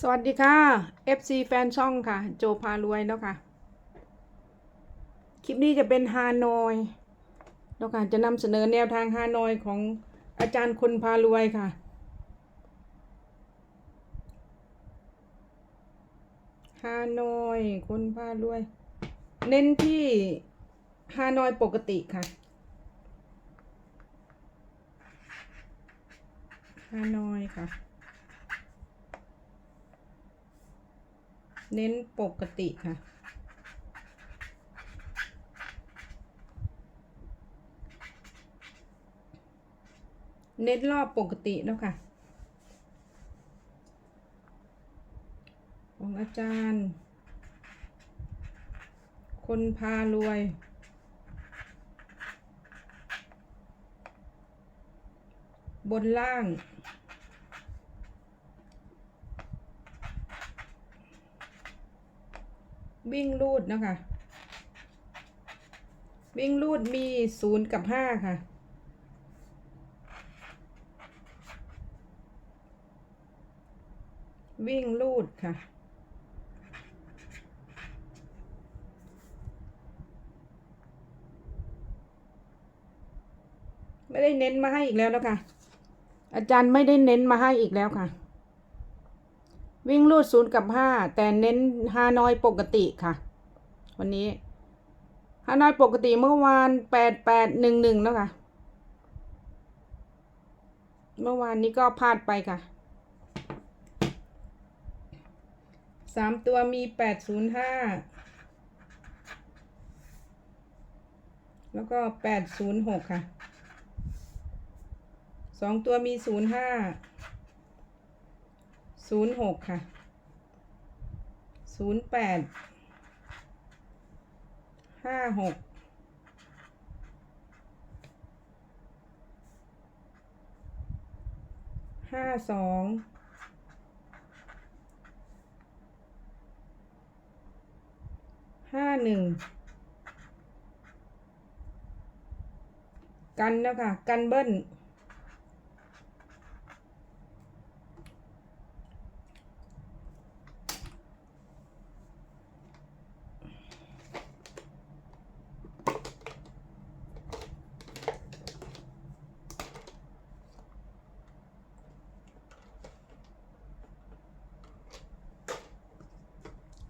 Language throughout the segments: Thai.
สวัสดีค่ะ FC แฟนช่องค่ะ โจพารวยเนาะค่ะ คลิปนี้จะเป็นฮานอยเนาะค่ะ จะนำเสนอแนวทางฮานอยของอาจารย์คนพารวยค่ะ ฮานอยคนพารวย เน้นที่ฮานอยปกติค่ะ ฮานอยค่ะ เน้นปกติค่ะ เน้นรอบปกติเนาะค่ะ ของอาจารย์ คนพารวยบนล่าง วิ่งรูดนะคะ วิ่งรูดมีศูนย์กับห้าค่ะ วิ่งรูดค่ะไม่ได้เน้นมาให้อีกแล้วนะคะ อาจารย์ไม่ได้เน้นมาให้อีกแล้วค่ะ วิ่งรูดศูนย์กับห้าแต่เน้นฮานอยปกติค่ะ วันนี้ฮานอยปกติเมื่อวานแปดแปดหนึ่งหนึ่งแล้วค่ะ เมื่อวานนี้ก็พลาดไปค่ะสามตัวมีแปดศูนย์ห้าแล้วก็แปดศูนย์หกค่ะสองตัวมีศูนย์ห้า ศูนย์หกค่ะศูนย์แปดห้าหกห้าสองห้าหนึ่งกันแล้วค่ะ กันเบิ้ล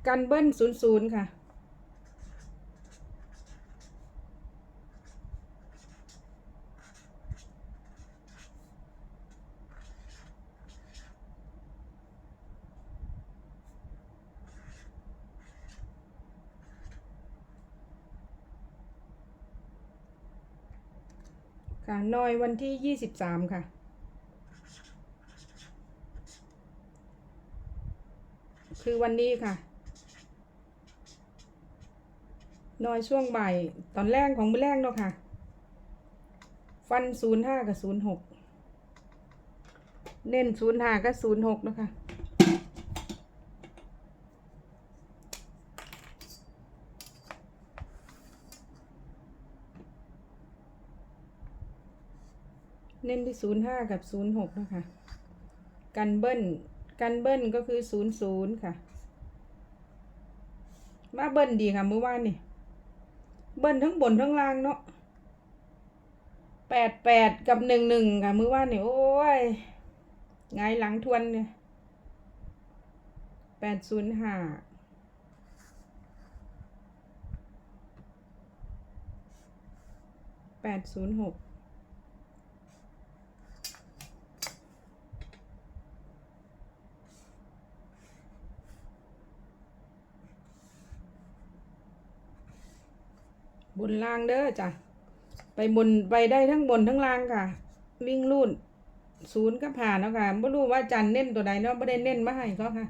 กันเบิ้ลศูนย์ศูนย์ค่ะ ค่ะนอยวันที่ยี่สิบสามค่ะคือวันนี้ค่ะ นอยช่วงบ่ายตอนแรกของมือแรกเนาะค่ะ ฟันศูนย์ห้ากับศูนย์หกเน้นศูนย์ห้ากับศูนย์หกเนาะค่ะเน้นที่ศูนย์ห้ากับศูนย์หกนะคะกันเบิ้ลกันเบิ้ลก็คือศูนย์ศูนย์ค่ะ มาเบิ้ลดีค่ะเมื่อวานนี่ เบิ้ลทั้งบนทั้งล่างเนาะแปดแปดกับหนึ่งหนึ่งค่ะมือว่านนี่โอ้ยไงหลังทวนเนี่ยแปดศูนย์ห้าแปดศูนย์หก นล่างเด้อจ้ะไปบนไปได้ทั้งบนทั้งล่างค่ะ วิ่งรูดศูนย์ก็ผ่านแล้วค่ะไม่รู้ว่าจันเน้นตัวใดเนาะไม่ได้เน้นมาให้เขาค่ะ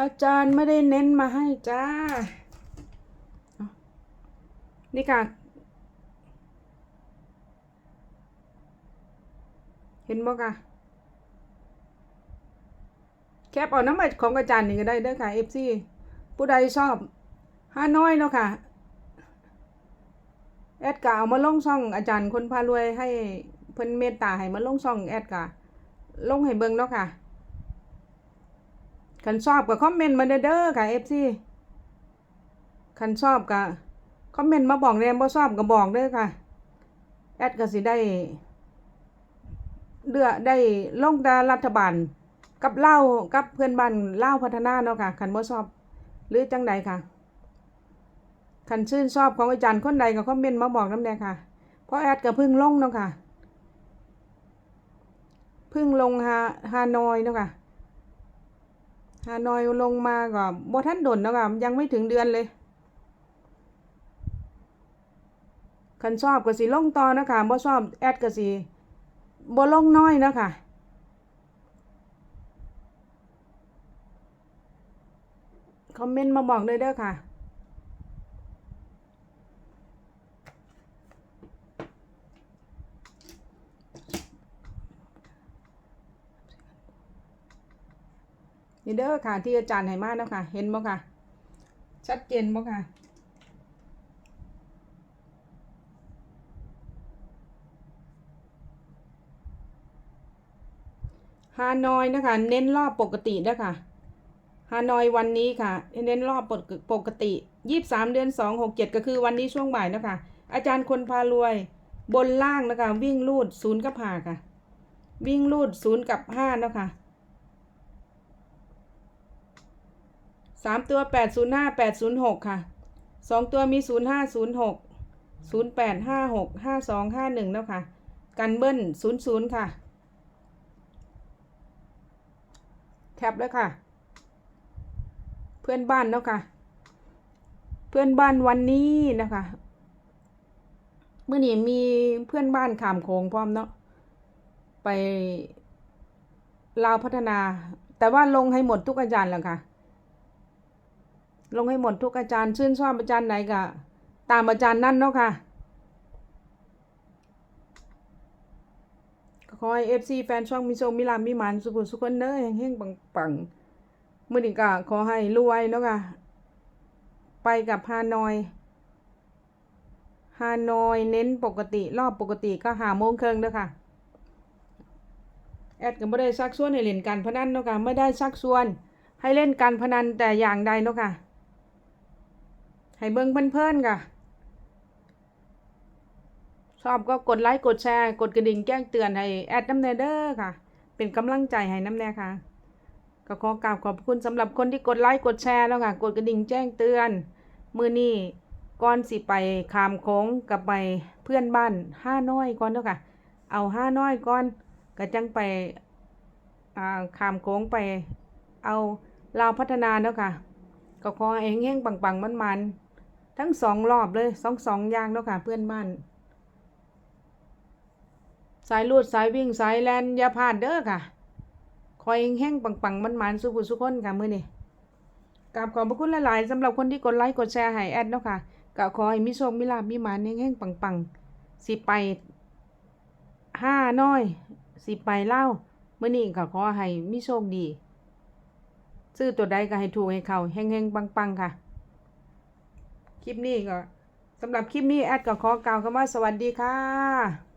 อาจารย์ไม่ได้เน้นมาให้จ้าเอานี่ค่ะ เห็นบ่ค่ะ แคปเอาน้ำมันของอาจารย์นี่ก็ได้เด้อค่ะ FC ผู้ใดชอบห้าน้อยเนาะค่ะ แอดกะเอามาลงช่องอาจารย์คนพารวยให้เพิ่นเมตตาให้มาลงช่องแอดกะลงให้เบิ่งเนาะค่ะคันชอบก็คอมเมนต์มาเด้อเด้อค่ะ FC คันชอบก็คอมเมนต์มาบอกแน่บ่ชอบก็บอกเด้อค่ะ แอดก็สิได้เลือกได้ลงแต่รัฐบาล กับเล่ากับเพื่อนบ้านเล่าพัฒนาเนาะค่ะคันบ่ชอบหรือจังใดค่ะคันชื่นชอบของอาจารย์คนใดก็คอมเมนต์มาบอกน้ำแดงค่ะเพราะแอดก็เพึ่งลงเนาะค่ะพึ่งลงฮาฮานอยเนาะค่ะฮานอยลงมาก็บ่ทันดนเนาะค่ะยังไม่ถึงเดือนเลยคันชอบก็สิลงต่อนะคะบ่ชอบแอดก็สิบ่ลงน้อยเนาะค่ะ อมเมนต์มาบอกเลยเด้อค่ะนี่เด้อค่ะ ที่อาจารย์ให้มาเนาะค่ะ เห็นบ่ค่ะ ชัดเจนบ่ค่ะ ฮานอยนะคะ เน้นรอบปกตินะคะ ฮานอยวันนี้ค่ะเน้นรอบปกติยี่สามเดือนสองหกเจ็ดก็คือวันนี้ช่วงบ่ายนะคะ อาจารย์คนพารวย บนล่างนะคะ วิ่งลูดศูนย์กับห้าค่ะ วิ่งลูดศูนย์กับห้านะคะสามตัวแปดศูนย์ห้าแปดศูนย์หกค่ะสองตัวมีศูนย์ห้าศูนย์หกศูนย์แปดห้าหกห้าสองห้าหนึ่งแล้วค่ะ กันเบิ้ลศูนย์ศูนย์ค่ะ แคปแล้วค่ะ เพื่อนบ้านเนาะค่ะ เพื่อนบ้านวันนี้นะคะเมื่อนี้มีเพื่อนบ้านขามโขงพร้อมเนาะไปลาวพัฒนา แต่ว่าลงให้หมดทุกอาจารย์แล้วค่ะ ลงให้หมดทุกอาจารย์ ชื่นชอบอาจารย์ไหนก็ตามอาจารย์นั่นเนาะค่ะขอให้เอฟซีแฟนช่องมิโซมิลามิมันสุขุมสุขคนเด้อเฮงๆปังปังๆ มื่อนี้ก็ขอให้รวยเนาะค่ะ ไปกับฮานอย ฮานอยเน้นปกติรอบปกติก็หาโมงครึ่งเด้อค่ะ แอดก็ไม่ได้ชักชวนให้เล่นการพนันเนาะค่ะ ไม่ได้ชักชวน ให้เล่นการพนันแต่อย่างใดเนาะค่ะ ให้เบิ่งเพลินๆค่ะ ชอบก็กดไลค์กดแชร์ กดกระดิ่งแจ้งเตือนให้แอดน้ำแนเด้อค่ะ เป็นกำลังใจให้น้ำแนค่ะ ก็ขอกราบขอบคุณสำหรับคนที่กดไลค์กดแชร์แล้วค่ะ กดกระดิ่งแจ้งเตือน มือนี้ก่อนสิไปขามโค้งกับไปเพื่อนบ้านห้าน้อยก่อนเนาะค่ะ เอาห้าน้อยก่อนก็จังไปอ่าขามโค้งไป เอาลาวพัฒนาเนาะค่ะ ก็ขอให้เฮงๆปังๆมันๆ ทั้งสองรอบเลยสองสองอย่างเนาะค่ะ เพื่อนบ้านสายลูดสายวิ่งสายแลนอย่าพลาดเด้อค่ะ คอยแห้งปังๆมันมันๆสุขุสุขคนค่ะมือนี้กราบขอบพระคุณหลายๆสำหรับคนที่กดไลค์กดแชร์ให้แอดเนาะค่ะก็ขอให้มีโชคมีลาภมีหมานแห้งๆปังๆสิไปห้าน้อย สิไปเล่าวมื้อนี้ก็ขอให้มีโชคดีซื้อตัวใดก็ให้ถูกให้เข้าแห้งๆปังๆค่ะ คลิปนี้ก็สำหรับคลิปนี้แอดก็ขอกล่าวคำว่าสวัสดีค่ะ